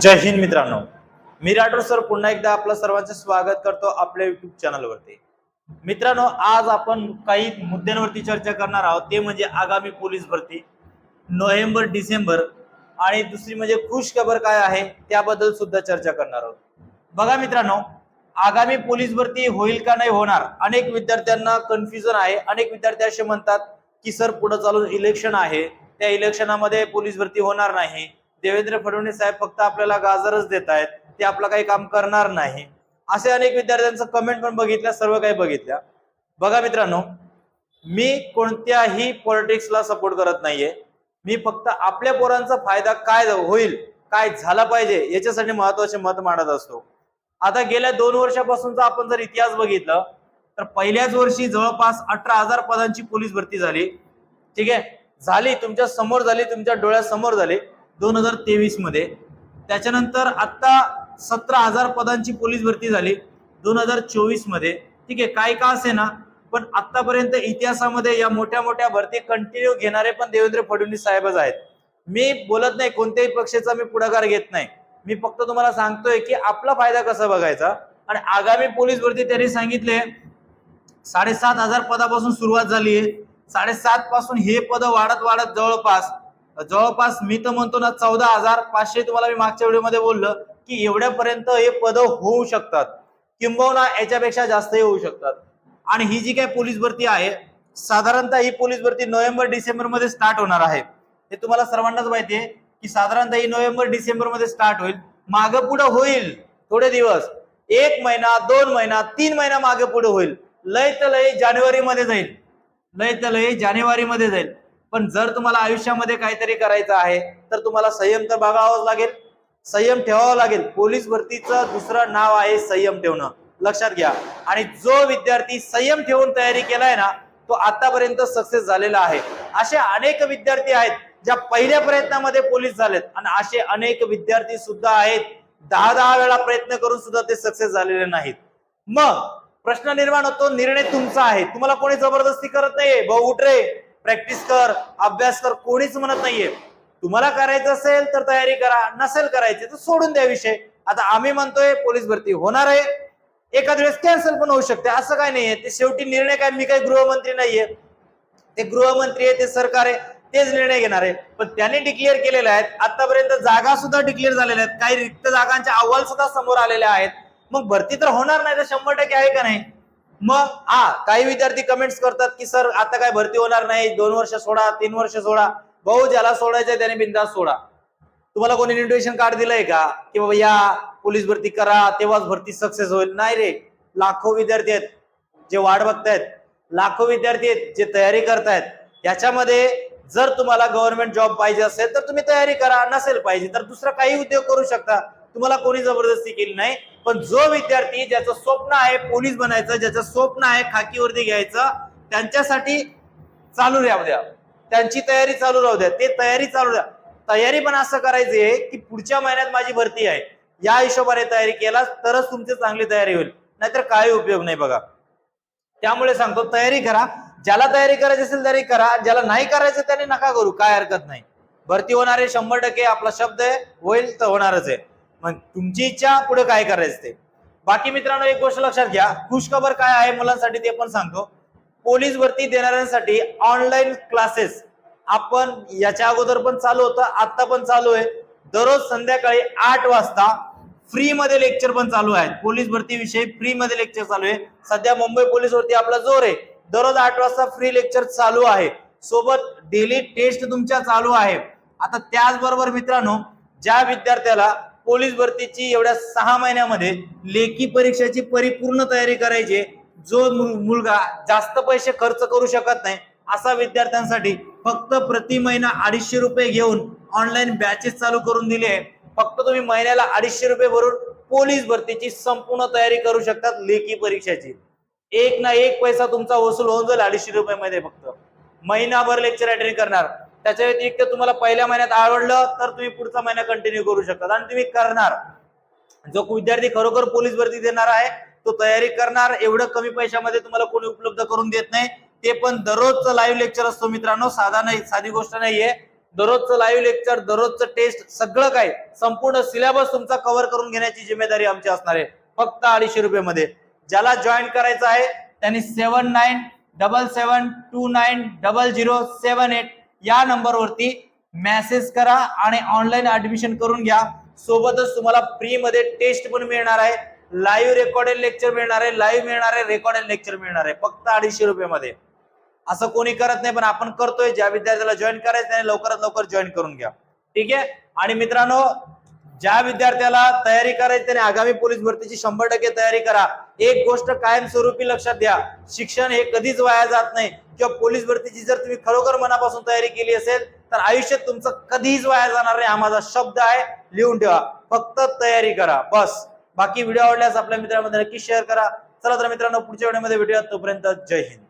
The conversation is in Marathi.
जय हिंद मित्रांनो. मी राठोड सर पुन्हा एकदा आपलं सर्वांचं स्वागत करतो आपल्या युट्यूब चॅनलवरती मित्रांनो आज आपण काही मुद्द्यांवरती चर्चा करणार आहोत. ते म्हणजे आगामी पोलीस भरती. नोव्हेंबर डिसेंबर आणि दुसरी म्हणजे खुश खबर काय आहे त्याबद्दल सुद्धा चर्चा करणार आहोत. बघा मित्रांनो आगामी पोलीस भरती होईल का नाही होणार? अनेक विद्यार्थ्यांना कन्फ्युजन आहे. अनेक विद्यार्थी असे म्हणतात की सर पुढे चालून इलेक्शन आहे. त्या इलेक्शनामध्ये पोलीस भरती होणार नाही. देवेंद्र फडणवीस साहेब फक्त आपल्याला गाजरच देत आहेत ते आपलं काही काम करणार नाही. असे अनेक विद्यार्थ्यांचं कमेंट पण बघितल्या सर्व काही बघितल्या. बघा मित्रांनो मी कोणत्याही पॉलिटिक्सला सपोर्ट करत नाहीये. मी फक्त आपल्या पोरांचा फायदा काय होईल काय झाला पाहिजे याच्यासाठी महत्त्वाचे मत मांडत असतो. आता गेल्या दोन वर्षापासूनचा आपण जर इतिहास बघितलं तर पहिल्याच वर्षी जवळपास अठरा हजार पदांची पोलीस भरती झाली. ठीक आहे? झाली तुमच्यासमोर झाली तुमच्या डोळ्यासमोर झाली. दोन हजार तेवीसमध्ये. त्याच्यानंतर आत्ता सतरा हजार पदांची पोलीस भरती झाली दोन हजार चोवीसमध्ये. ठीक आहे काय का असे ना पण आत्तापर्यंत इतिहासामध्ये या मोठ्या मोठ्या भरती कंटिन्यू घेणारे पण देवेंद्र फडणवीस साहेबच आहेत. मी बोलत नाही कोणत्याही पक्षाचा मी पुढाकार घेत नाही. मी फक्त तुम्हाला सांगतोय की आपला फायदा कसा बघायचा? आणि आगामी पोलीस भरती त्यांनी सांगितले साडेसात हजार पदापासून सुरुवात झाली आहे. साडेसात पासून हे पद वाढत वाढत जवळपास जवळपास मी तर म्हणतो ना चौदा हजार पाचशे तुम्हाला मी मागच्या व्हिडिओमध्ये बोललो की एवढ्यापर्यंत हे पद होऊ शकतात. किंबहुना याच्यापेक्षा जास्तही होऊ शकतात. आणि ही जी काही पोलीस भरती आहे साधारणतः ही पोलीस भरती नोव्हेंबर डिसेंबरमध्ये स्टार्ट होणार आहे. हे तुम्हाला सर्वांनाच माहिती आहे की साधारणतः ही नोव्हेंबर डिसेंबरमध्ये स्टार्ट होईल. मागं पुढे होईल. थोडे दिवस. एक महिना दोन महिना तीन महिना मागे पुढे होईल. लय तर लय जानेवारी मध्ये जाईल. लय तर लय जानेवारी मध्ये जाईल. पण जर तुम्हाला आयुष्यामध्ये काहीतरी करायचं आहे तर तुम्हाला संयम तर बघावाच लागेल. संयम ठेवावा लागेल. पोलीस भरतीचं दुसरं नाव आहे संयम ठेवणं. लक्षात घ्या. आणि जो विद्यार्थी संयम ठेवून तयारी केलाय ना तो आतापर्यंत सक्सेस झालेला आहे. असे अनेक विद्यार्थी आहेत ज्या पहिल्या प्रयत्नामध्ये पोलीस झालेत. आणि असे अनेक विद्यार्थी सुद्धा आहेत दहा दहा वेळा प्रयत्न करून सुद्धा ते सक्सेस झालेले नाहीत. मग प्रश्न निर्माण होतो निर्णय तुमचा आहे. तुम्हाला कोणी जबरदस्ती करत नाहीये भाऊ उठ रे. प्रॅक्टिस कर अभ्यास कर कोणीच म्हणत नाहीये. तुम्हाला करायचं असेल तर तयारी करा नसेल करायची तर सोडून द्या विषय. आता आम्ही म्हणतोय पोलीस भरती होणार आहे. एखाद वेळेस कॅन्सल पण होऊ शकते. असं काय नाहीये. ते शेवटी निर्णय काय? मी काही गृहमंत्री नाहीये. ते गृहमंत्री आहे ते सरकार आहे तेच निर्णय घेणार आहे. पण त्यांनी डिक्लेअर केलेले आहेत. आतापर्यंत जागा सुद्धा डिक्लेअर झालेल्या आहेत. काही रिक्त जागांचे अहवाल सुद्धा समोर आलेले आहेत. मग भरती तर होणार नाही तर शंभर टक्के आहे का नाही? मग हा काही विद्यार्थी कमेंट्स करतात की सर आता काय भरती होणार नाही दोन वर्ष सोडा तीन वर्ष सोडा भाऊ ज्याला सोडायचंय त्याने बिंदास सोडा. तुम्हाला कोणी इन्व्हिटेशन कार्ड दिलंय का? की बाबा या पोलीस भरती करा तेव्हाच भरती सक्सेस होईल. नाही रे लाखो विद्यार्थी आहेत जे वाट बघतायत लाखो विद्यार्थी आहेत जे तयारी करतायत. याच्यामध्ये जर तुम्हाला गव्हर्नमेंट जॉब पाहिजे असेल तर तुम्ही तयारी करा नसेल पाहिजे तर दुसरा काही उद्योग करू शकता. तुम्हाला कोणी जबरदस्ती केली नाही पण जो विद्यार्थी ज्याचं स्वप्न आहे पोलीस बनायचं ज्याचं स्वप्न आहे खाकी घ्यायचं त्यांच्यासाठी चालू राहू द्या. त्यांची तयारी चालू राहू द्या. ते तयारी चालू द्या. तयारी पण असं करायची आहे की पुढच्या महिन्यात माझी भरती आहे. या हिशोबाने तयारी केला तरच तुमची चांगली तयारी होईल. नाहीतर काही उपयोग नाही बघा. त्यामुळे सांगतो तयारी करा. ज्याला तयारी करायची असेल तयारी करा. ज्याला नाही करायचं त्याने नका करू. काय हरकत नाही. भरती होणारे शंभर टक्के आपला शब्द आहे. होईल तर होणारच आहे. मग तुमची इच्छा पुढे काय करायचं ते? बाकी मित्रांनो एक गोष्ट लक्षात घ्या. खुशखबर काय आहे मुलांसाठी ते पण सांगतो. पोलीस भरती देणाऱ्यांसाठी ऑनलाईन क्लासेस आपण याच्या अगोदर पण चालू होतं आता पण चालू आहे. दररोज संध्याकाळी आठ वाजता फ्री मध्ये लेक्चर पण चालू आहेत. पोलीस भरती विषयी फ्री मध्ये लेक्चर चालू आहे. सध्या मुंबई पोलीस भरती आपला जोर आहे. दररोज आठ वाजता फ्री लेक्चर चालू आहे. सोबत डेली टेस्ट तुमच्या चालू आहे. आता त्याचबरोबर मित्रांनो ज्या विद्यार्थ्याला पोलीस भरतीची एवढ्या सहा महिन्यामध्ये लेखी परीक्षेची परिपूर्ण तयारी करायची. जो मुलगा जास्त पैसे खर्च करू शकत नाही असा विद्यार्थ्यांसाठी फक्त प्रति महिना अडीचशे रुपये घेऊन ऑनलाईन बॅचेस चालू करून दिले आहे. फक्त तुम्ही महिन्याला अडीचशे रुपये भरून पोलीस भरतीची संपूर्ण तयारी करू शकतात लेखी परीक्षेची. एक ना एक पैसा तुमचा वसूल होऊन जाईल अडीचशे रुपये मध्ये फक्त. महिनाभर लेक्चर अटेंड करणार. त्याच्या व्यतिरिक्त तुम्हाला पहिल्या महिन्यात आवडलं तर तुम्ही पुढचा महिना कंटिन्यू करू शकता. आणि तुम्ही करणार. जो विद्यार्थी खरोखर पोलीस भरती देणार आहे तो तयारी करणार. एवढं कमी पैशामध्ये तुम्हाला कोणी उपलब्ध करून देत नाही. ते पण दररोजचं लाईव्ह लेक्चर असतो मित्रांनो. साधा नाही साधी गोष्ट नाहीये. दररोजचं लाईव्ह लेक्चर दररोजचं टेस्ट सगळं काही संपूर्ण सिलेबस तुमचा कव्हर करून घेण्याची जिम्मेदारी आमची असणार आहे. फक्त अडीचशे रुपये मध्ये ज्याला जॉईन करायचं आहे त्यांनी seven nine double seven two nine double zero seven eight या नंबरवरती मेसेज करा आणि ऑनलाईन ऍडमिशन करून घ्या. सोबतच तुम्हाला फ्री मध्ये टेस्ट पण मिळणार आहे. लाईव्ह रेकॉर्डेड लेक्चर मिळणार आहे. लाईव्ह मिळणार आहे. रेकॉर्डेड लेक्चर मिळणार आहे. फक्त अडीचशे रुपये मध्ये असं कोणी करत नाही पण आपण करतोय. ज्या विद्यार्थ्याला जॉईन करायचं त्याने लवकरात लवकर जॉईन करून घ्या. ठीक आहे? आणि मित्रांनो ज्या विद्यार्थ्याला तयारी करायची त्याने आगामी पोलीस भरतीची शंभर टक्के तयारी करा. एक गोष्ट कायमस्वरूपी लक्षात द्या शिक्षण हे कधीच वाया जात नाही. किंवा पोलीस भरतीची जर तुम्ही खरोखर मनापासून तयारी केली असेल तर आयुष्यात तुमचं कधीच वाया जाणार नाही. हा माझा शब्द आहे. लिहून ठेवा. फक्त तयारी करा. बस. बाकी व्हिडिओ आवडल्यास आपल्या मित्रांमध्ये नक्की शेअर करा. चला तर मित्रांनो पुढच्या व्हिडिओमध्ये भेटूया तोपर्यंत जय हिंद.